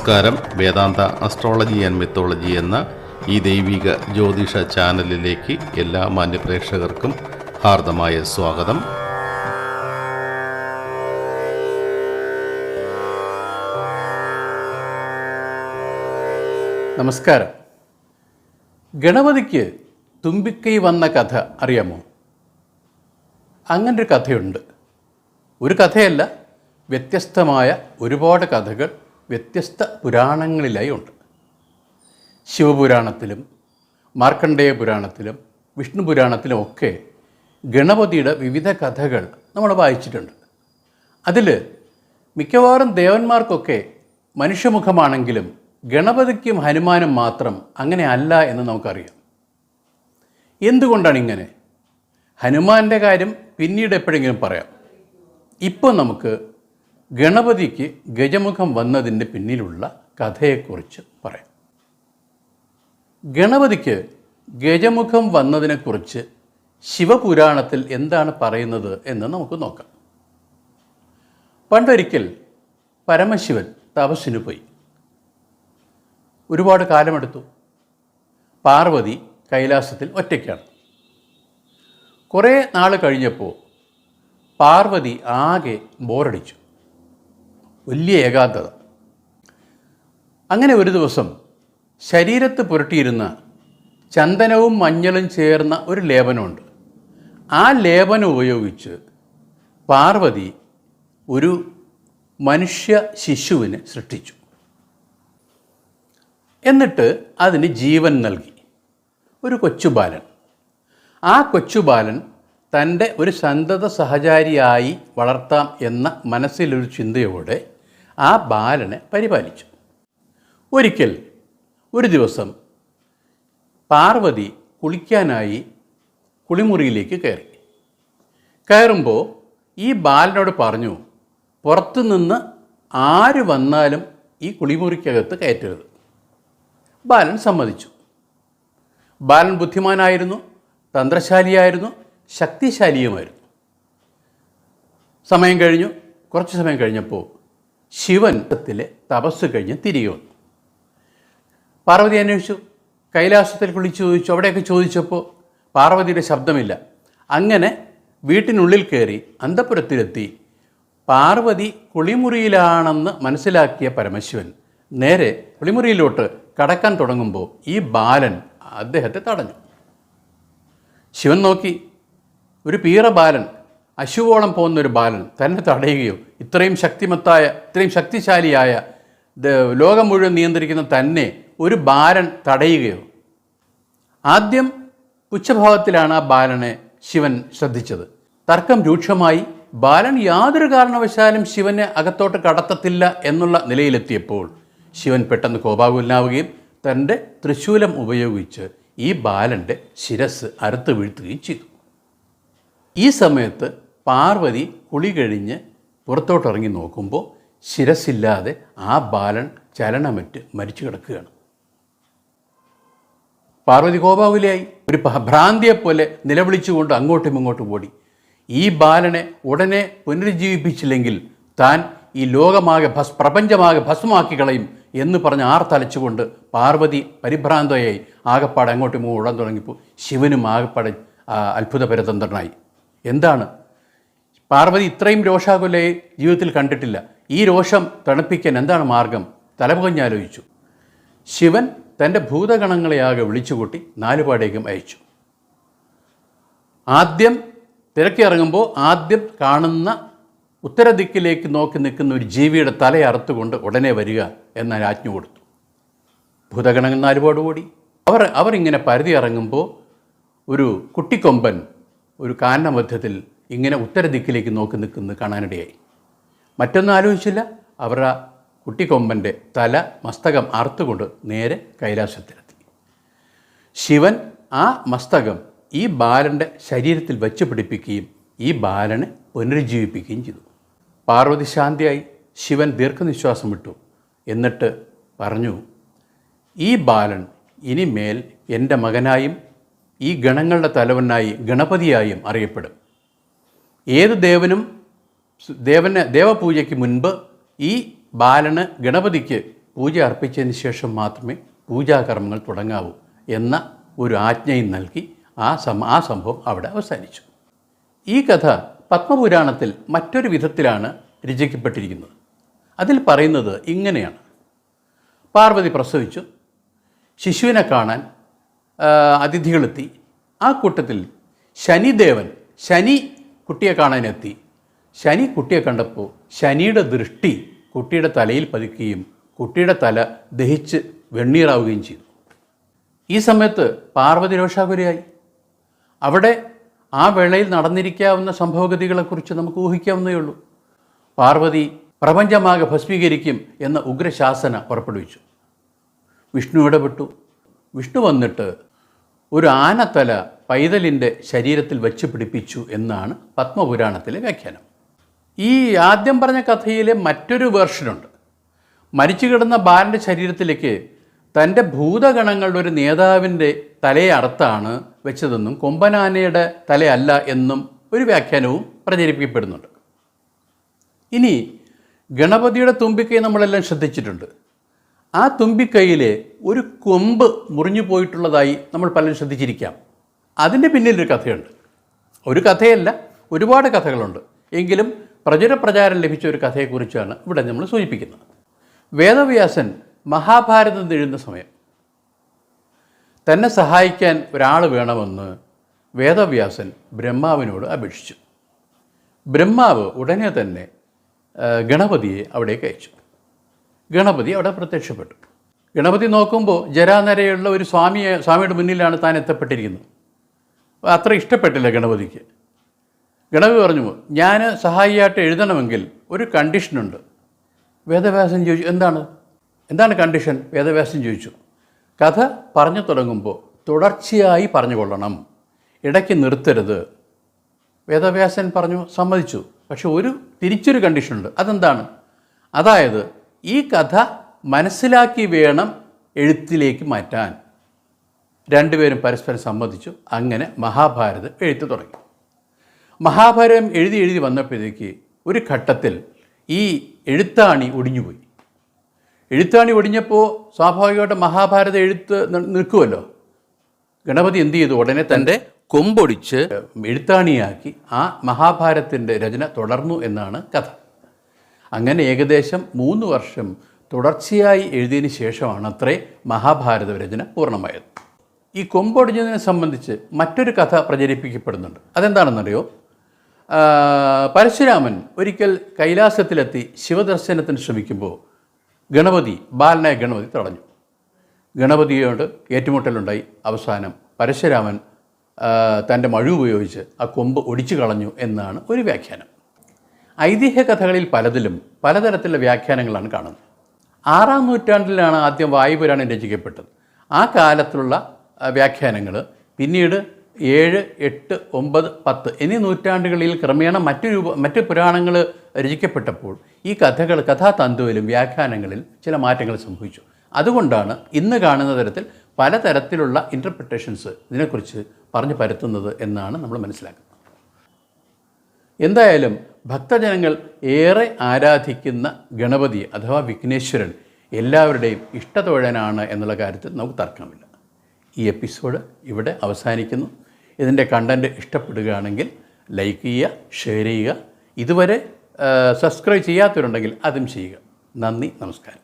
നമസ്കാരം. വേദാന്ത astrology and mythology എന്ന ഈ ദൈവിക ജ്യോതിഷ ചാനലിലേക്ക് എല്ലാ മാന്യപ്രേക്ഷകർക്കും ഹാർദമായ സ്വാഗതം. നമസ്കാരം. ഗണപതിക്ക് തുമ്പിക്കൈ വന്ന കഥ അറിയാമോ? അങ്ങനൊരു കഥയുണ്ട്. ഒരു കഥയല്ല വ്യത്യസ്തമായ ഒരുപാട് കഥകൾ വ്യത്യസ്ത പുരാണങ്ങളിലായി ഉണ്ട്. ശിവപുരാണത്തിലും മാർക്കണ്ഡേയ പുരാണത്തിലും വിഷ്ണു പുരാണത്തിലും ഒക്കെ ഗണപതിയുടെ വിവിധ കഥകൾ നമ്മൾ വായിച്ചിട്ടുണ്ട്. അതിൽ മിക്കവാറും ദേവന്മാർക്കൊക്കെ മനുഷ്യമുഖമാണെങ്കിലും ഗണപതിക്കും ഹനുമാനും മാത്രം അങ്ങനെ അല്ല എന്ന് നമുക്കറിയാം. എന്തുകൊണ്ടാണ് ഇങ്ങനെ ഹനുമാന്റെ കാര്യം പിന്നീട് എപ്പോഴെങ്കിലും പറയാം. ഇപ്പോൾ നമുക്ക് ഗണപതിക്ക് ഗജമുഖം വന്നതിന്റെ പിന്നിലുള്ള കഥയെക്കുറിച്ച് പറയാം. ഗണപതിക്ക് ഗജമുഖം വന്നതിനെക്കുറിച്ച് ശിവപുരാണത്തിൽ എന്താണ് പറയുന്നത് എന്ന് നമുക്ക് നോക്കാം. പണ്ടൊരിക്കൽ പരമശിവൻ തപസ്സിന് പോയി. ഒരുപാട് കാലമെടുത്തു. പാർവതി കൈലാസത്തിൽ ഒറ്റയ്ക്കാണ്. കുറേ നാൾ കഴിഞ്ഞപ്പോൾ പാർവതി ആകെ ബോറടിച്ചു. വലിയ ഏകാന്തത. അങ്ങനെ ഒരു ദിവസം ശരീരത്ത് പുരട്ടിയിരുന്ന ചന്ദനവും മഞ്ഞളും ചേർന്ന ഒരു ലേപനമുണ്ട്. ആ ലേപനം ഉപയോഗിച്ച് പാർവതി ഒരു മനുഷ്യ ശിശുവിനെ സൃഷ്ടിച്ചു. എന്നിട്ട് അതിന് ജീവൻ നൽകി. ഒരു കൊച്ചുബാലൻ. ആ കൊച്ചുബാലൻ തന്റെ ഒരു സന്തത സഹചാരിയായി വളർത്താം എന്ന മനസ്സിലൊരു ചിന്തയോടെ ആ ബാലനെ പരിപാലിച്ചു. ഒരിക്കൽ ഒരു ദിവസം പാർവതി കുളിക്കാനായി കുളിമുറിയിലേക്ക് കയറി. കയറുമ്പോൾ ഈ ബാലനോട് പറഞ്ഞു പുറത്തുനിന്ന് ആര് വന്നാലും ഈ കുളിമുറിക്കകത്ത് കയറ്റരുത്. ബാലൻ സമ്മതിച്ചു. ബാലൻ ബുദ്ധിമാനായിരുന്നു തന്ത്രശാലിയായിരുന്നു ശക്തിശാലിയുമായിരുന്നു. സമയം കഴിഞ്ഞു. കുറച്ച് സമയം കഴിഞ്ഞപ്പോൾ ശിവൻ ത്തിലെ തപസ് കഴിഞ്ഞ് തിരികെ വന്നു. പാർവതി അന്വേഷിച്ചു. കൈലാസത്തിൽ കുളിച്ചു ചോദിച്ചു. അവിടെയൊക്കെ ചോദിച്ചപ്പോൾ പാർവതിയുടെ ശബ്ദമില്ല. അങ്ങനെ വീട്ടിനുള്ളിൽ കയറി അന്തപുരത്തിലെത്തി. പാർവതി കുളിമുറിയിലാണെന്ന് മനസ്സിലാക്കിയ പരമശിവൻ നേരെ കുളിമുറിയിലോട്ട് കടക്കാൻ തുടങ്ങുമ്പോൾ ഈ ബാലൻ അദ്ദേഹത്തെ തടഞ്ഞു. ശിവൻ നോക്കി. ഒരു പീറ ബാലൻ അശുവോളം പോകുന്ന ഒരു ബാലൻ തന്നെ തടയുകയോ ഇത്രയും ശക്തിമത്തായ ഇത്രയും ശക്തിശാലിയായ ലോകം മുഴുവൻ നിയന്ത്രിക്കുന്ന തന്നെ ഒരു ബാലൻ തടയുകയോ. ആദ്യം പുച്ഛഭാവത്തിലാണ് ആ ബാലനെ ശിവൻ ശ്രദ്ധിച്ചത്. തർക്കം രൂക്ഷമായി ബാലൻ യാതൊരു കാരണവശാലും ശിവനെ അകത്തോട്ട് കടത്തത്തില്ല എന്നുള്ള നിലയിലെത്തിയപ്പോൾ ശിവൻ പെട്ടെന്ന് കോപാകുലനാവുകയും തന്റെ തൃശൂലം ഉപയോഗിച്ച് ഈ ബാലന്റെ ശിരസ് അറുത്ത് വീഴ്ത്തുകയും ചെയ്തു. ഈ സമയത്ത് പാർവതി കുളി കഴിഞ്ഞ് പുറത്തോട്ടിറങ്ങി നോക്കുമ്പോൾ ശിരസില്ലാതെ ആ ബാലൻ ചലനമറ്റ് മരിച്ചു കിടക്കുകയാണ്. പാർവതി കോപാകുലയായി. ഒരു ഭ്രാന്തിയെപ്പോലെ നിലവിളിച്ചുകൊണ്ട് അങ്ങോട്ടും ഇങ്ങോട്ടും ഓടി. ഈ ബാലനെ ഉടനെ പുനരുജ്ജീവിപ്പിച്ചില്ലെങ്കിൽ താൻ ഈ ലോകമാകെ ഭസ് പ്രപഞ്ചമാകെ ഭസ്മമാക്കി കളയും എന്ന് പറഞ്ഞ് ആർ തലച്ചുകൊണ്ട് പാർവതി പരിഭ്രാന്തയായി. ആകപ്പാടെ അങ്ങോട്ടും ഇങ്ങോട്ടും ഓടാൻ തുടങ്ങിയപ്പോൾ ശിവനും ആകപ്പാടെ അത്ഭുത അത്ഭുതപരതന്ത്രനായി. എന്താണ്? പാർവതി ഇത്രയും രോഷാകുലയെ ജീവിതത്തിൽ കണ്ടിട്ടില്ല. ഈ രോഷം തണുപ്പിക്കാൻ എന്താണ് മാർഗം? തലപുകഞ്ഞാലോചിച്ചു ശിവൻ തന്റെ ഭൂതഗണങ്ങളെയാകെ വിളിച്ചുകൂട്ടി നാലുപാടേക്കും അയച്ചു. ആദ്യം തിരക്കിറങ്ങുമ്പോൾ ആദ്യം കാണുന്ന ഉത്തരദിക്കിലേക്ക് നോക്കി നിൽക്കുന്ന ഒരു ജീവിയുടെ തല അറുത്തുകൊണ്ട് ഉടനെ വരിക എന്ന ആജ്ഞ കൊടുത്തു. ഭൂതഗണങ്ങൾ നാലുപാട് കൂടി അവർ അവരിങ്ങനെ പരിധി ഇറങ്ങുമ്പോൾ ഒരു കുട്ടിക്കൊമ്പൻ ഒരു കാന മധ്യത്തിൽ ഇങ്ങനെ ഉത്തരദിക്കിലേക്ക് നോക്കി നിൽക്കുന്നത് കാണാനിടയായി. മറ്റൊന്നും ആലോചിച്ചില്ല. അവരുടെ കുട്ടിക്കൊമ്പന്റെ തല മസ്തകം അറുത്തുകൊണ്ട് നേരെ കൈലാസത്തിലെത്തി. ശിവൻ ആ മസ്തകം ഈ ബാലന്റെ ശരീരത്തിൽ വെച്ച് പിടിപ്പിക്കുകയും ഈ ബാലനെ പുനരുജ്ജീവിപ്പിക്കുകയും ചെയ്തു. പാർവതി ശാന്തിയായി ശിവൻ ദീർഘനിശ്വാസം വിട്ടു. എന്നിട്ട് പറഞ്ഞു ഈ ബാലൻ ഇനിമേൽ എന്റെ മകനായും ഈ ഗണങ്ങളുടെ തലവനായി ഗണപതിയായും അറിയപ്പെടും. ഏത് ദേവനും ദേവന് ദേവപൂജയ്ക്ക് മുൻപ് ഈ ബാലന് ഗണപതിക്ക് പൂജ അർപ്പിച്ചതിന് ശേഷം മാത്രമേ പൂജാകർമ്മങ്ങൾ തുടങ്ങാവൂ എന്ന ഒരു ആജ്ഞയും നൽകി ആ സം ആ സംഭവം അവിടെ അവസാനിച്ചു. ഈ കഥ പത്മപുരാണത്തിൽ മറ്റൊരു വിധത്തിലാണ് രചിക്കപ്പെട്ടിരിക്കുന്നത്. അതിൽ പറയുന്നത് ഇങ്ങനെയാണ്. പാർവതി പ്രസവിച്ചു. ശിശുവിനെ കാണാൻ അതിഥികളെത്തി. ആ കൂട്ടത്തിൽ ശനിദേവൻ ശനി കുട്ടിയെ കാണാനെത്തി. ശനി കുട്ടിയെ കണ്ടപ്പോൾ ശനിയുടെ ദൃഷ്ടി കുട്ടിയുടെ തലയിൽ പതിക്കുകയും കുട്ടിയുടെ തല ദഹിച്ച് വെണ്ണീറാവുകയും ചെയ്തു. ഈ സമയത്ത് പാർവതി രോഷാകുലയായി. അവിടെ ആ വേളയിൽ നടന്നിരിക്കാവുന്ന സംഭവഗതികളെക്കുറിച്ച് നമുക്ക് ഊഹിക്കാവുന്നേ ഉള്ളൂ. പാർവതി പ്രപഞ്ചമാകെ ഭസ്മീകരിക്കും എന്ന ഉഗ്രശാസന പുറപ്പെടുവിച്ചു. വിഷ്ണു ഇടപെട്ടു. വിഷ്ണു വന്നിട്ട് ഒരു ആനത്തല പൈതലിന്റെ ശരീരത്തിൽ വച്ച് പിടിപ്പിച്ചു എന്നാണ് പത്മപുരാണത്തിലെ വ്യാഖ്യാനം. ഈ ആദ്യം പറഞ്ഞ കഥയിലെ മറ്റൊരു വേർഷനുണ്ട്. മരിച്ചു കിടന്ന ബാലന്റെ ശരീരത്തിലേക്ക് തന്റെ ഭൂതഗണങ്ങളുടെ ഒരു നേതാവിന്റെ തലയെ വെച്ചതെന്നും കൊമ്പനാനയുടെ തലയല്ല എന്നും ഒരു വ്യാഖ്യാനവും പ്രചരിപ്പിക്കപ്പെടുന്നുണ്ട്. ഇനി ഗണപതിയുടെ തുമ്പിക്കൈ നമ്മളെല്ലാം ശ്രദ്ധിച്ചിട്ടുണ്ട്. ആ തുമ്പിക്കൈയിലെ ഒരു കൊമ്പ് മുറിഞ്ഞു പോയിട്ടുള്ളതായി നമ്മൾ പലരും ശ്രദ്ധിച്ചിരിക്കാം. അതിന്റെ പിന്നിലൊരു കഥയുണ്ട്. ഒരു കഥയല്ല ഒരുപാട് കഥകളുണ്ട്. എങ്കിലും പ്രചുര പ്രചാരം ലഭിച്ച ഒരു കഥയെക്കുറിച്ചാണ് ഇവിടെ നമ്മൾ സൂചിപ്പിക്കുന്നത്. വേദവ്യാസൻ മഹാഭാരതം എഴുതുന്ന സമയം. തന്നെ സഹായിക്കാൻ ഒരാൾ വേണമെന്ന് വേദവ്യാസൻ ബ്രഹ്മാവിനോട് അപേക്ഷിച്ചു. ബ്രഹ്മാവ് ഉടനെ തന്നെ ഗണപതിയെ അവിടേക്ക് അയച്ചു. ഗണപതി അവിടെ പ്രത്യക്ഷപ്പെട്ടു. ഗണപതി നോക്കുമ്പോൾ ജരാനരയുള്ള ഒരു സ്വാമിയെ സ്വാമിയുടെ മുന്നിലാണ് താൻ എത്തപ്പെട്ടിരിക്കുന്നത്. അത്ര ഇഷ്ടപ്പെട്ടില്ല ഗണപതിക്ക്. ഗണപതി പറഞ്ഞു ഞാൻ സഹായിയായിട്ട് എഴുതണമെങ്കിൽ ഒരു കണ്ടീഷനുണ്ട് വേദവ്യാസൻ ചോദിച്ചു എന്താണ്? എന്താണ് കണ്ടീഷൻ വേദവ്യാസൻ ചോദിച്ചു കഥ പറഞ്ഞു തുടങ്ങുമ്പോൾ തുടർച്ചയായി പറഞ്ഞുകൊള്ളണം ഇടയ്ക്ക് നിർത്തരുത്. വേദവ്യാസൻ പറഞ്ഞു സമ്മതിച്ചു. പക്ഷെ ഒരു തിരിച്ചൊരു കണ്ടീഷനുണ്ട് അതെന്താണ്? അതായത് ഈ കഥ മനസ്സിലാക്കി വേണം എഴുത്തിലേക്ക് മാറ്റാൻ. രണ്ടുപേരും പരസ്പരം സമ്മതിച്ചു അങ്ങനെ മഹാഭാരതം എഴുത്തു തുടങ്ങി. മഹാഭാരതം എഴുതി എഴുതി വന്നപ്പോഴേക്ക് ഒരു ഘട്ടത്തിൽ ഈ എഴുത്താണി ഒടിഞ്ഞുപോയി. എഴുത്താണി ഒടിഞ്ഞപ്പോൾ സ്വാഭാവികമായിട്ട് മഹാഭാരത എഴുത്ത് നിൽക്കുമല്ലോ. ഗണപതി എന്ത് ചെയ്തു? ഉടനെ തന്റെ കൊമ്പൊടിച്ച് എഴുത്താണിയാക്കി ആ മഹാഭാരതത്തിന്റെ രചന തുടർന്നു എന്നാണ് കഥ. അങ്ങനെ ഏകദേശം മൂന്ന് വർഷം തുടർച്ചയായി എഴുതിയതിന് ശേഷമാണ് അത്രേ മഹാഭാരത രചന പൂർണമായത്. ഈ കൊമ്പൊടിഞ്ഞതിനെ സംബന്ധിച്ച് മറ്റൊരു കഥ പ്രചരിപ്പിക്കപ്പെടുന്നുണ്ട്. അതെന്താണെന്നറിയോ? പരശുരാമൻ ഒരിക്കൽ കൈലാസത്തിലെത്തി ശിവദർശനത്തിന് ശ്രമിക്കുമ്പോൾ ഗണപതി ബാലനായ ഗണപതി തടഞ്ഞു. ഗണപതിയോട് ഏറ്റുമുട്ടലുണ്ടായി. അവസാനം പരശുരാമൻ തന്റെ മഴ ഉപയോഗിച്ച് ആ കൊമ്പ് ഒടിച്ചു കളഞ്ഞു എന്നാണ് ഒരു വ്യാഖ്യാനം. ഐതിഹ്യ കഥകളിൽ പലതിലും പലതരത്തിലുള്ള വ്യാഖ്യാനങ്ങളാണ് കാണുന്നത്. ആറാം നൂറ്റാണ്ടിലാണ് ആദ്യം വായുപുരാണം രചിക്കപ്പെട്ടത്. ആ കാലത്തുള്ള വ്യാഖ്യാനങ്ങൾ പിന്നീട് ഏഴ് എട്ട് ഒമ്പത് പത്ത് എന്നീ നൂറ്റാണ്ടുകളിൽ ക്രമേണ മറ്റു രൂപ മറ്റ് പുരാണങ്ങൾ രചിക്കപ്പെട്ടപ്പോൾ ഈ കഥകൾ കഥാതന്തുവിലും വ്യാഖ്യാനങ്ങളിൽ ചില മാറ്റങ്ങൾ സംഭവിച്ചു. അതുകൊണ്ടാണ് ഇന്ന് കാണുന്ന തരത്തിൽ പലതരത്തിലുള്ള ഇന്റർപ്രിട്ടേഷൻസ് ഇതിനെക്കുറിച്ച് പറഞ്ഞു പരത്തുന്നത് എന്നാണ് നമ്മൾ മനസ്സിലാക്കുന്നത്. എന്തായാലും ഭക്തജനങ്ങൾ ഏറെ ആരാധിക്കുന്ന ഗണപതി അഥവാ വിഘ്നേശ്വരൻ എല്ലാവരുടെയും ഇഷ്ടതൊഴനാണ് എന്നുള്ള കാര്യത്തിൽ നമുക്ക് തർക്കമില്ല. ഈ എപ്പിസോഡ് ഇവിടെ അവസാനിക്കുന്നു. ഇതിന്റെ കണ്ടന്റ് ഇഷ്ടപ്പെടുകയാണെങ്കിൽ ലൈക്ക് ചെയ്യുക ഷെയർ ചെയ്യുക. ഇതുവരെ സബ്സ്ക്രൈബ് ചെയ്യാത്തവരുണ്ടെങ്കിൽ അതും ചെയ്യുക. നന്ദി നമസ്കാരം.